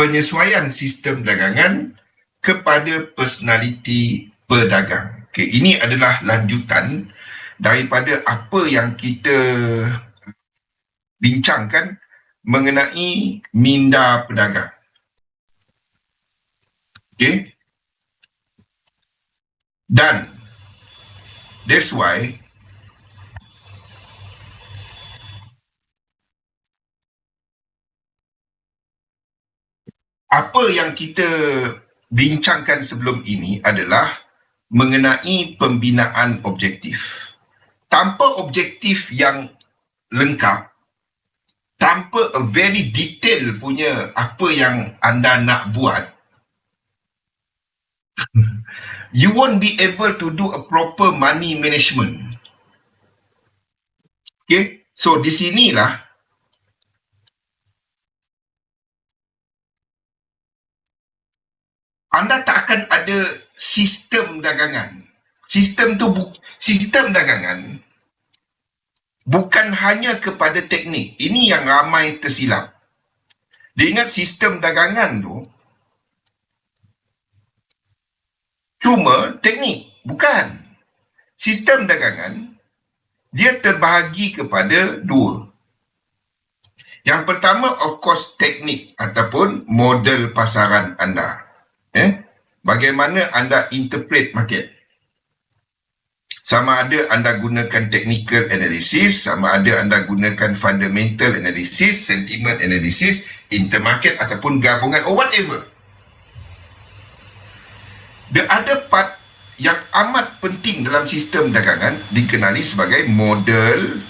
penyesuaian sistem dagangan kepada personaliti pedagang. Okay, ini adalah lanjutan daripada apa yang kita bincangkan mengenai minda pedagang. Okay. Dan that's why apa yang kita bincangkan sebelum ini adalah mengenai pembinaan objektif. Tanpa objektif yang lengkap, tanpa a very detail punya apa yang anda nak buat, you won't be able to do a proper money management. Okay, so di sinilah anda tak akan ada sistem dagangan. Sistem tu bu- sistem dagangan bukan hanya kepada teknik. Ini yang ramai tersilap. Dia ingat sistem dagangan tu cuma teknik. Bukan. Sistem dagangan dia terbahagi kepada dua. Yang pertama, of course, teknik ataupun model pasaran anda eh? Bagaimana anda interpret market? Sama ada anda gunakan technical analysis sama ada anda gunakan fundamental analysis sentiment analysis intermarket ataupun gabungan or whatever. The other part yang amat penting dalam sistem dagangan dikenali sebagai model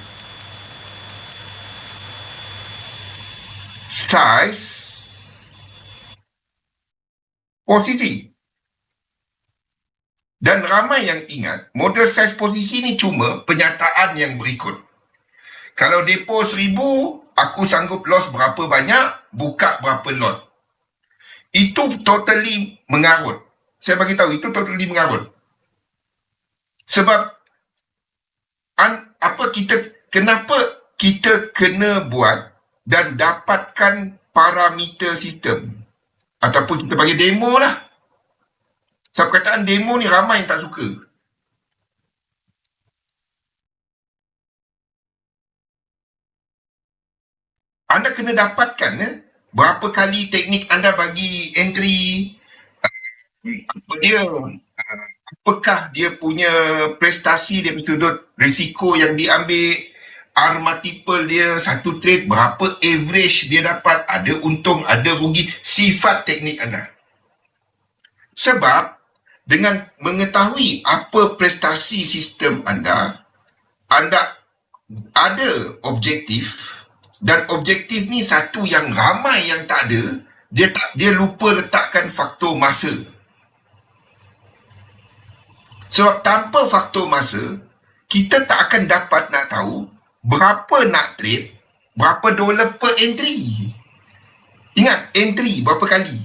size posisi. Dan ramai yang ingat, model size posisi ni cuma penyataan yang berikut. Kalau depo seribu, aku sanggup loss berapa banyak, buka berapa lot. Itu totally mengarut. Saya bagi tahu itu totally mengarut. Sebab an, apa kita kenapa kita kena buat dan dapatkan parameter sistem ataupun kita bagi demo lah. Sebab perkataan demo ni ramai yang tak suka. Anda kena dapatkan eh, berapa kali teknik anda bagi entry, apa dia, apakah dia punya prestasi dia sudut risiko yang diambil, R multiple dia satu trade berapa average dia dapat ada untung ada rugi sifat teknik anda. Sebab dengan mengetahui apa prestasi sistem anda anda ada objektif dan objektif ni satu yang ramai yang tak ada dia tak dia lupa letakkan faktor masa. Sebab tanpa faktor masa kita tak akan dapat nak tahu berapa nak trade, berapa dolar per entry. Ingat, entry berapa kali.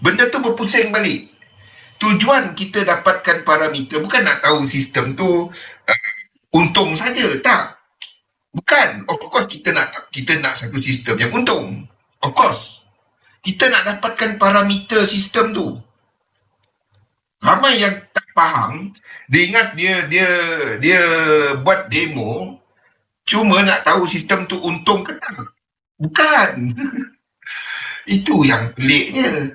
Benda tu berpusing balik. Tujuan kita dapatkan parameter bukan nak tahu sistem tu uh, untung saja, tak. Bukan. Of course kita nak kita nak satu sistem yang untung. Of course. Kita nak dapatkan parameter sistem tu. Ramai yang tak faham, dia ingat dia dia dia buat demo cuma nak tahu sistem tu untung ke tak. Bukan. Itu yang peliknya.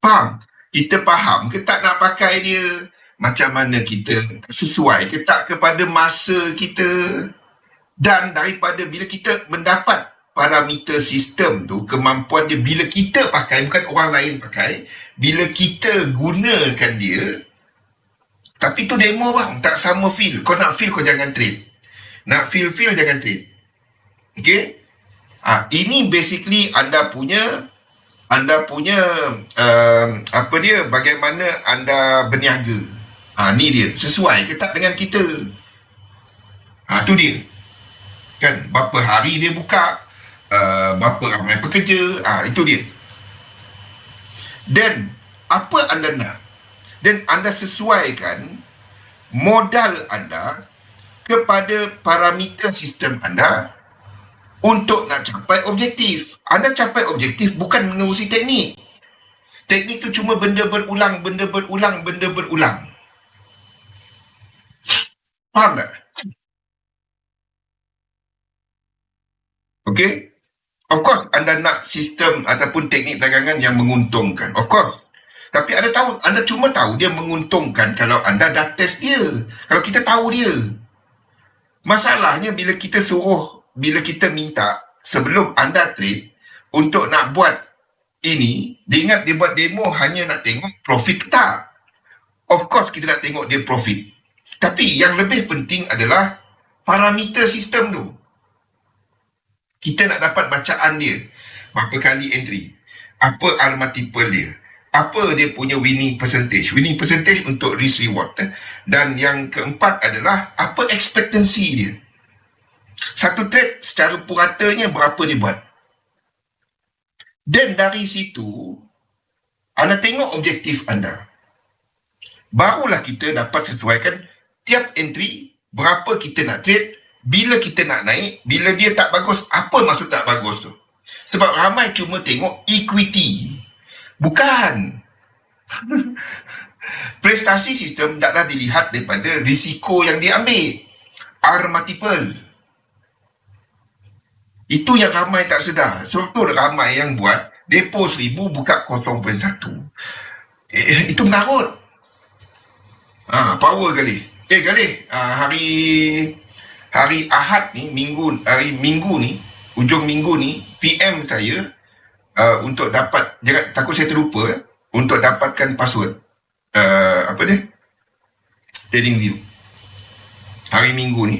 Faham? Kita faham ke tak nak pakai dia? Macam mana kita sesuai ke tak kepada masa kita? Dan daripada bila kita mendapat parameter sistem tu kemampuan dia bila kita pakai bukan orang lain pakai bila kita gunakan dia tapi tu demo bang tak sama feel. Kau nak feel kau jangan trade. Nak feel feel jangan trade. Okay ah ha, ini basically anda punya anda punya um, apa dia bagaimana anda berniaga. Ha, ni dia. Sesuai ke tak dengan kita. Ha, tu dia. Kan? Berapa hari dia buka uh, berapa ramai pekerja, uh, itu dia. Dan apa anda nak? Dan anda sesuaikan modal anda kepada parameter sistem anda untuk nak capai objektif. Anda capai objektif bukan menerusi teknik. Teknik tu cuma benda berulang, benda berulang, benda berulang. Faham tak? Okay? Of course, anda nak sistem ataupun teknik dagangan yang menguntungkan. Of course. Tapi anda tahu, anda cuma tahu dia menguntungkan kalau anda dah test dia. Kalau kita tahu dia. Masalahnya bila kita suruh, bila kita minta sebelum anda trade untuk nak buat ini, dia ingat dia buat demo hanya nak tengok profit tak. Of course kita nak tengok dia profit. Tapi yang lebih penting adalah parameter sistem tu. Kita nak dapat bacaan dia. Berapa kali entry. Apa R multiple dia apa dia punya winning percentage winning percentage untuk risk reward eh? dan yang keempat adalah apa ekspektasi dia satu trade secara puratanya berapa dia buat dan dari situ anda tengok objektif anda barulah kita dapat sesuaikan tiap entry berapa kita nak trade bila kita nak naik bila dia tak bagus apa maksud tak bagus tu sebab ramai cuma tengok equity Bukan. Prestasi sistem taklah dilihat daripada risiko yang diambil. R multiple. Itu yang ramai tak sedar. Contoh ramai yang buat depo seribu buka 0.1. Eh, itu mengarut. Ha, power kali. Eh kali, ha, hari hari Ahad ni, minggu hari minggu ni, ujung minggu ni, PM saya uh, untuk dapat jangan takut saya terlupa eh, untuk dapatkan password. Uh, apa dia? Trading view. Hari minggu ni.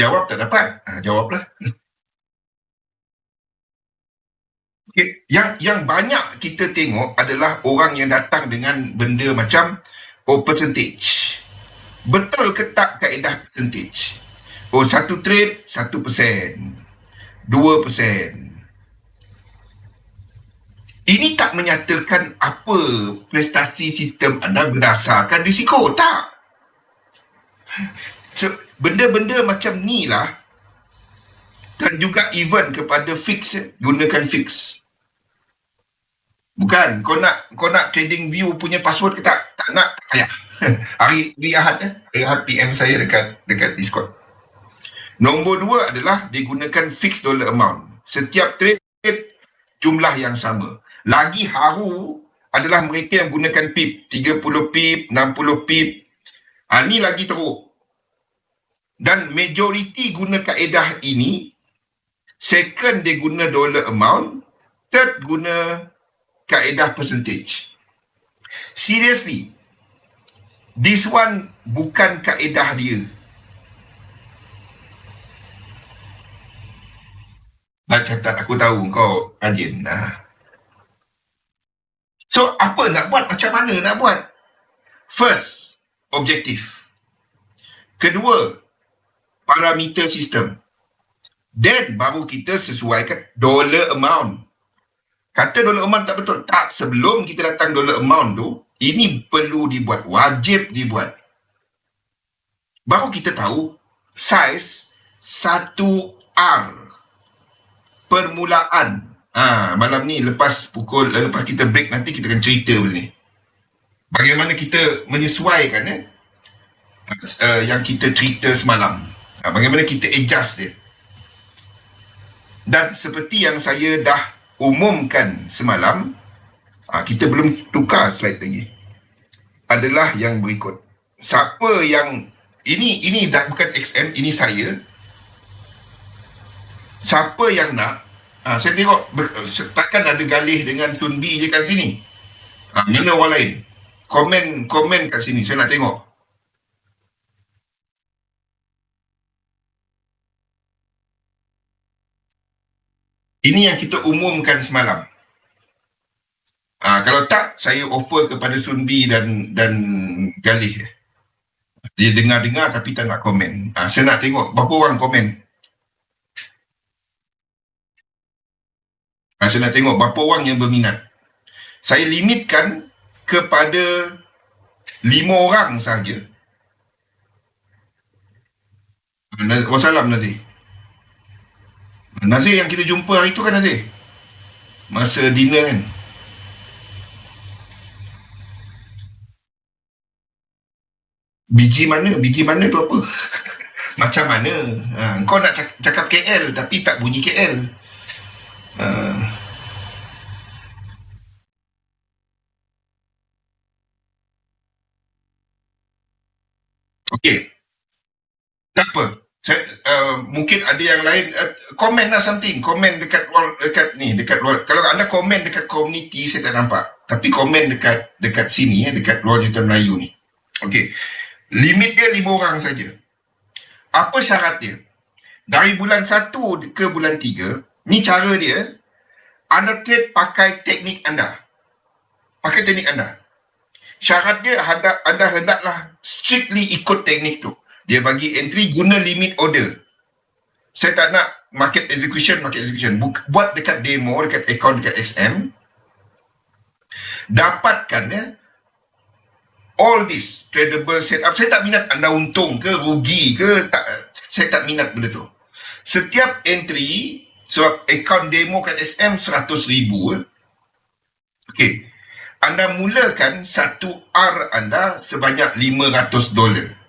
Jawab tak dapat? Ha, jawablah yang yang banyak kita tengok adalah orang yang datang dengan benda macam oh percentage Betul ke tak kaedah percentage? Oh, satu trade, satu persen. Dua persen. Ini tak menyatakan apa prestasi sistem anda berdasarkan risiko. Tak. So, benda-benda macam ni lah dan juga event kepada fix, gunakan fix. Bukan, kau nak kau nak trading view punya password ke tak? Tak nak, payah. hari hari Ahad eh, hari Ahad PM saya dekat dekat Discord. Nombor dua adalah digunakan fixed dollar amount. Setiap trade jumlah yang sama. Lagi haru adalah mereka yang gunakan PIP. 30 PIP, 60 PIP. Ha, ni lagi teruk. Dan majoriti guna kaedah ini, second dia guna dollar amount, third guna kaedah percentage. Seriously, This one bukan kaedah dia. Tak aku tahu kau rajin. Nah. So apa nak buat? Macam mana nak buat? First, objektif. Kedua, parameter sistem. Then baru kita sesuaikan dollar amount. Kata dollar amount tak betul. Tak, sebelum kita datang dollar amount tu, ini perlu dibuat, wajib dibuat. Baru kita tahu saiz 1R permulaan. Ha, malam ni lepas pukul lepas kita break nanti kita akan cerita benda ni. Bagaimana kita menyesuaikan eh, uh, yang kita cerita semalam. Ha, bagaimana kita adjust dia. Dan seperti yang saya dah umumkan semalam, ha, kita belum tukar slide lagi adalah yang berikut. Siapa yang ini ini dah bukan XM ini saya. Siapa yang nak ha, saya tengok takkan ada galih dengan Tun B je kat sini? Ha, mana orang lain? Komen komen kat sini saya nak tengok ini yang kita umumkan semalam Ah, kalau tak, saya offer kepada Sunbi dan dan Galih. Dia dengar-dengar tapi tak nak komen. Ah, saya nak tengok berapa orang komen. Ah, saya nak tengok berapa orang yang berminat. Saya limitkan kepada lima orang saja. Wassalam Nazir. Nazir yang kita jumpa hari tu kan Nazir? Masa dinner kan? Biji mana? Biji mana tu apa? Macam mana? Ha, kau nak cakap KL tapi tak bunyi KL. Ha. Okay. Tak apa. Saya, uh, mungkin ada yang lain. Komen lah something. Komen dekat dekat ni dekat luar kalau anda komen dekat community saya tak nampak. Tapi komen dekat dekat sini ya dekat luar juta Melayu ni. Okey. Limit dia lima orang saja. Apa syarat dia? Dari bulan satu ke bulan tiga ni cara dia anda trade pakai teknik anda. Pakai teknik anda. Syarat dia anda, anda hendaklah strictly ikut teknik tu dia bagi entry guna limit order. Saya tak nak market execution, market execution. Buat dekat demo, dekat account, dekat SM. Dapatkan ya, all this tradable setup. Saya tak minat anda untung ke, rugi ke. Tak, saya tak minat benda tu. Setiap entry, sebab account demo kat SM 100 ribu. Eh. Okay. Anda mulakan satu R anda sebanyak 500 dolar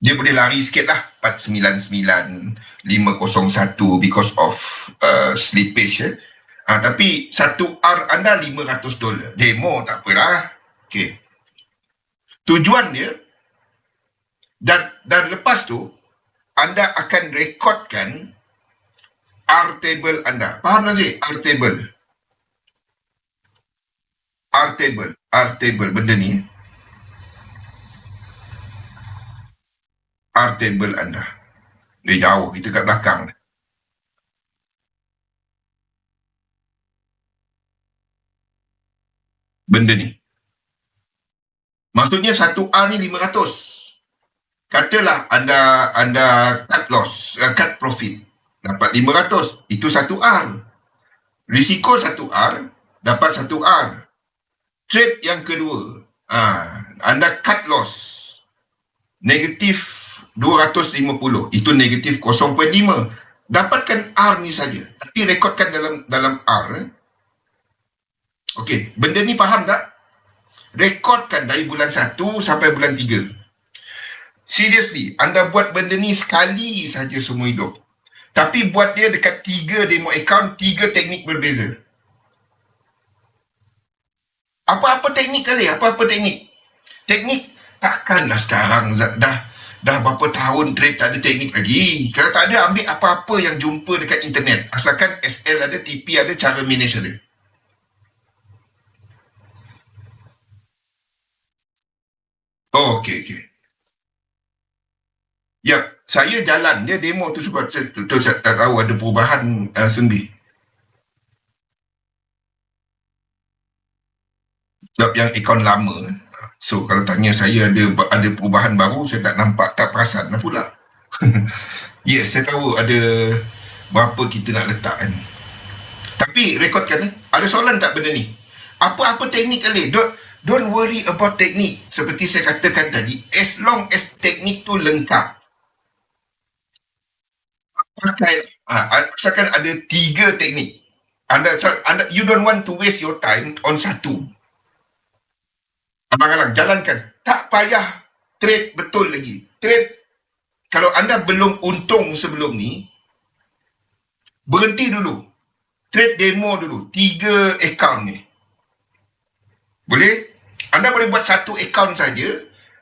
dia boleh lari sikit lah. 499 501 because of uh, slippage eh. ha, tapi satu R anda 500 dolar. Demo tak apalah. Okay. tujuan dia dan dan lepas tu anda akan rekodkan R table anda. Faham tak sih R table. R table. R table. Benda ni R table anda. Dia jauh, kita kat belakang. Benda ni. Maksudnya satu R ni 500. Katalah anda anda cut loss, uh, cut profit. Dapat 500. Itu satu R. Risiko satu R, dapat satu R. Trade yang kedua. Ah, anda cut loss. Negatif 250 itu negatif 0.5 dapatkan R ni saja tapi rekodkan dalam dalam R eh? Okey, benda ni faham tak? Rekodkan dari bulan 1 sampai bulan 3. Seriously, anda buat benda ni sekali saja semua hidup. Tapi buat dia dekat tiga demo account, tiga teknik berbeza. Apa-apa teknik kali? Apa-apa teknik? Teknik takkanlah sekarang dah dah berapa tahun trade tak ada teknik lagi. Kalau tak ada, ambil apa-apa yang jumpa dekat internet. Asalkan SL ada, TP ada, cara manage ada. Oh, okey, okey. Ya, saya jalan dia demo tu sebab tu, tu, saya tak tahu ada perubahan uh, sendi. Sebab yang akaun lama, So kalau tanya saya ada ada perubahan baru, saya tak nampak, tak perasan lah pula. yes, saya tahu ada berapa kita nak letak kan. Tapi rekodkan eh. Ada soalan tak benda ni? Apa-apa teknik kali? Don't, don't worry about teknik. Seperti saya katakan tadi, as long as teknik tu lengkap. Pakai, ha, asalkan ada tiga teknik. Anda, anda, you don't want to waste your time on satu. Abang-abang, jalankan. Tak payah trade betul lagi. Trade, kalau anda belum untung sebelum ni, berhenti dulu. Trade demo dulu. Tiga account ni. Boleh? Anda boleh buat satu account saja,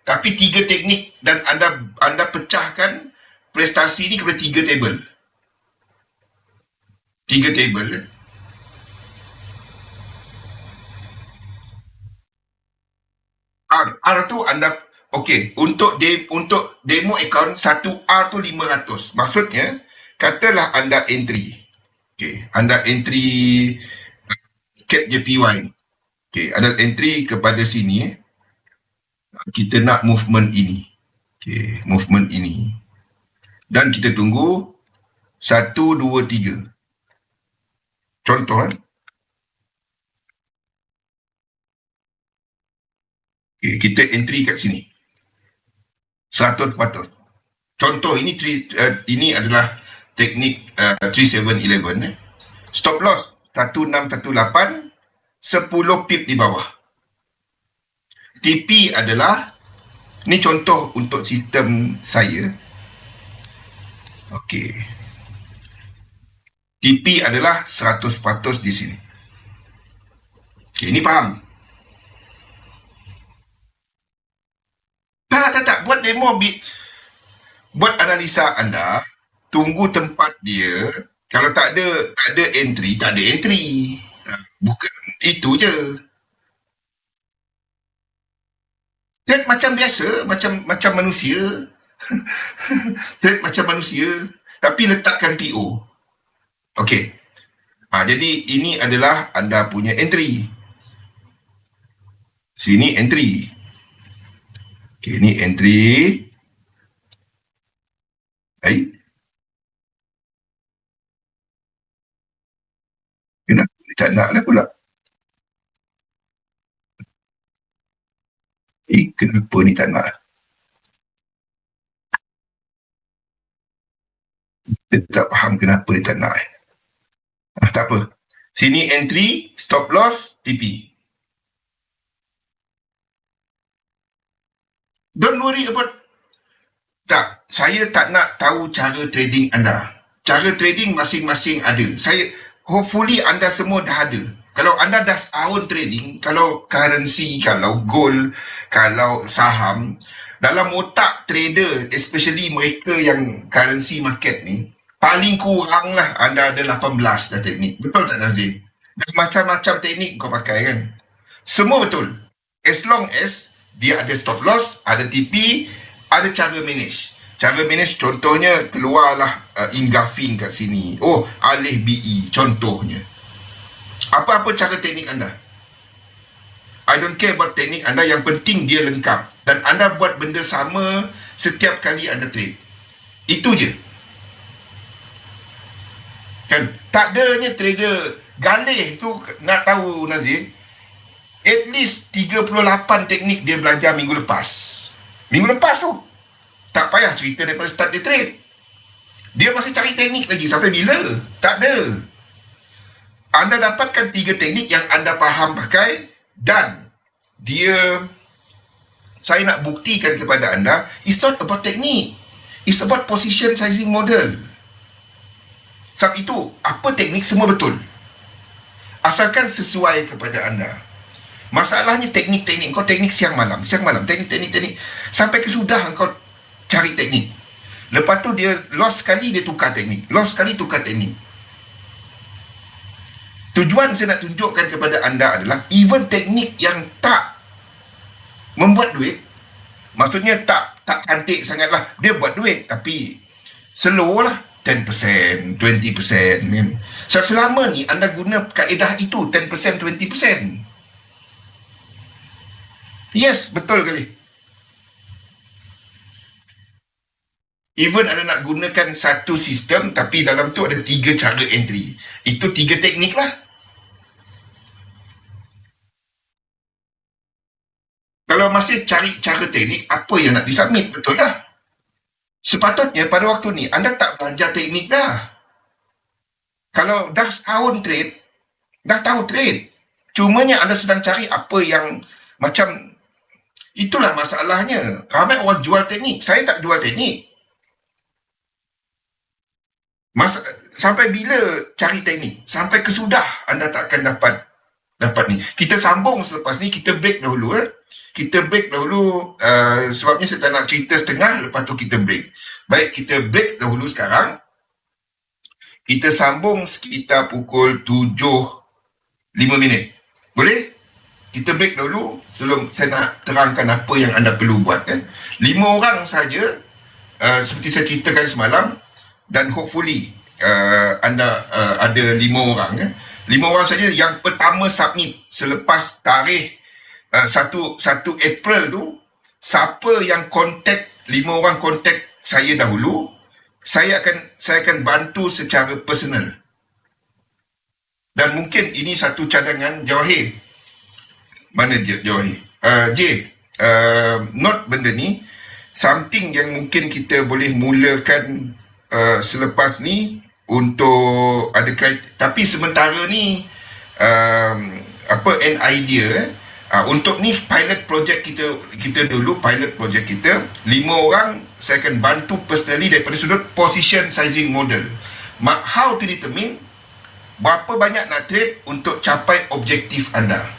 tapi tiga teknik dan anda anda pecahkan prestasi ni kepada tiga table. Tiga table. R. R tu anda okey untuk de, untuk demo account satu R tu 500. Maksudnya katalah anda entry. Okey, anda entry cat JPY. Okey, ada entry kepada sini. Kita nak movement ini. Okey, movement ini. Dan kita tunggu 1 2 3. Contoh eh. Okay, kita entry kat sini. 100%. Contoh ini uh, ini adalah teknik uh, 3711 eh. Stop loss 1618 10 pip di bawah. TP adalah ni contoh untuk sistem saya. Okey. TP adalah 100% di sini. Okey, ini faham? Tak, tak, tak. Buat demo bit. Buat analisa anda. Tunggu tempat dia. Kalau tak ada tak ada entry, tak ada entry. Bukan itu je. Dan macam biasa, macam macam manusia. Dan macam manusia. Tapi letakkan PO. Okey. Ha, jadi ini adalah anda punya entry. Sini entry. Okay, ni entry. Baik. Kenapa tak nak lah pula? Eh, kenapa ni tak nak? Kita tak faham kenapa ni tak nak. Eh. Ah, tak apa. Sini entry, stop loss, TP. Don't worry about tak, saya tak nak tahu cara trading anda. Cara trading masing-masing ada. Saya hopefully anda semua dah ada. Kalau anda dah setahun trading, kalau currency, kalau gold, kalau saham, dalam otak trader, especially mereka yang currency market ni, paling kurang lah anda ada 18 dah teknik. Betul tak Nazir? Macam-macam teknik kau pakai kan? Semua betul. As long as dia ada stop loss, ada TP, ada cara manage. Cara manage contohnya keluarlah uh, ingafing kat sini. Oh, alih BE contohnya. Apa-apa cara teknik anda? I don't care about teknik anda, yang penting dia lengkap. Dan anda buat benda sama setiap kali anda trade. Itu je. Kan? Tak adanya trader galih tu nak tahu Nazir at least 38 teknik dia belajar minggu lepas. Minggu lepas tu. Tak payah cerita daripada start dia trade. Dia masih cari teknik lagi. Sampai bila? Tak ada. Anda dapatkan tiga teknik yang anda faham pakai dan dia saya nak buktikan kepada anda it's not about teknik. It's about position sizing model. Sebab itu, apa teknik semua betul. Asalkan sesuai kepada anda. Masalahnya teknik-teknik kau teknik siang malam, siang malam, teknik-teknik teknik sampai kesudah kau cari teknik. Lepas tu dia lost sekali dia tukar teknik, lost sekali tukar teknik. Tujuan saya nak tunjukkan kepada anda adalah even teknik yang tak membuat duit, maksudnya tak tak cantik sangatlah, dia buat duit tapi slow lah 10%, 20% kan. So, selama ni anda guna kaedah itu 10%, 20%. Yes, betul kali. Even ada nak gunakan satu sistem tapi dalam tu ada tiga cara entry. Itu tiga teknik lah. Kalau masih cari cara teknik, apa yang nak disubmit? Betul lah. Sepatutnya pada waktu ni, anda tak belajar teknik dah. Kalau dah setahun trade, dah tahu trade. Cumanya anda sedang cari apa yang macam Itulah masalahnya. Ramai orang jual teknik. Saya tak jual teknik. Mas sampai bila cari teknik? Sampai kesudah anda tak akan dapat dapat ni. Kita sambung selepas ni. Kita break dahulu. Eh? Kita break dahulu. Uh, sebabnya saya tak nak cerita setengah. Lepas tu kita break. Baik, kita break dahulu sekarang. Kita sambung sekitar pukul 7.05 minit. Boleh? Kita break dulu sebelum saya nak terangkan apa yang anda perlu buat kan. Lima orang saja uh, seperti saya ceritakan semalam dan hopefully uh, anda uh, ada lima orang kan. Lima orang saja yang pertama submit selepas tarikh uh, 1 1 April tu siapa yang kontak lima orang kontak saya dahulu saya akan saya akan bantu secara personal. Dan mungkin ini satu cadangan Jawahir mana dia Joy? Uh, J, uh, note benda ni something yang mungkin kita boleh mulakan uh, selepas ni untuk ada kriteria tapi sementara ni um, apa an idea eh, uh, untuk ni pilot project kita kita dulu pilot project kita lima orang saya akan bantu personally daripada sudut position sizing model how to determine berapa banyak nak trade untuk capai objektif anda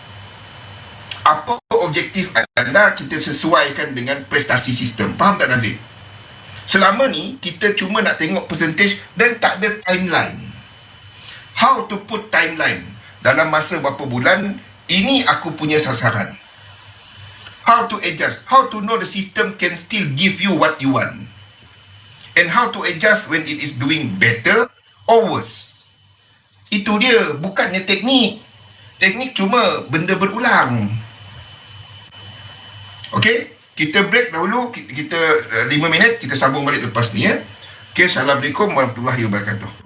apa objektif anda kita sesuaikan dengan prestasi sistem? Faham tak Nazir? Selama ni kita cuma nak tengok percentage dan tak ada timeline. How to put timeline? Dalam masa berapa bulan ini aku punya sasaran. How to adjust? How to know the system can still give you what you want? And how to adjust when it is doing better or worse? Itu dia. Bukannya teknik. Teknik cuma benda berulang Okey, kita break dahulu kita, kita uh, 5 minit kita sambung balik lepas ni ya. Okey, assalamualaikum warahmatullahi wabarakatuh.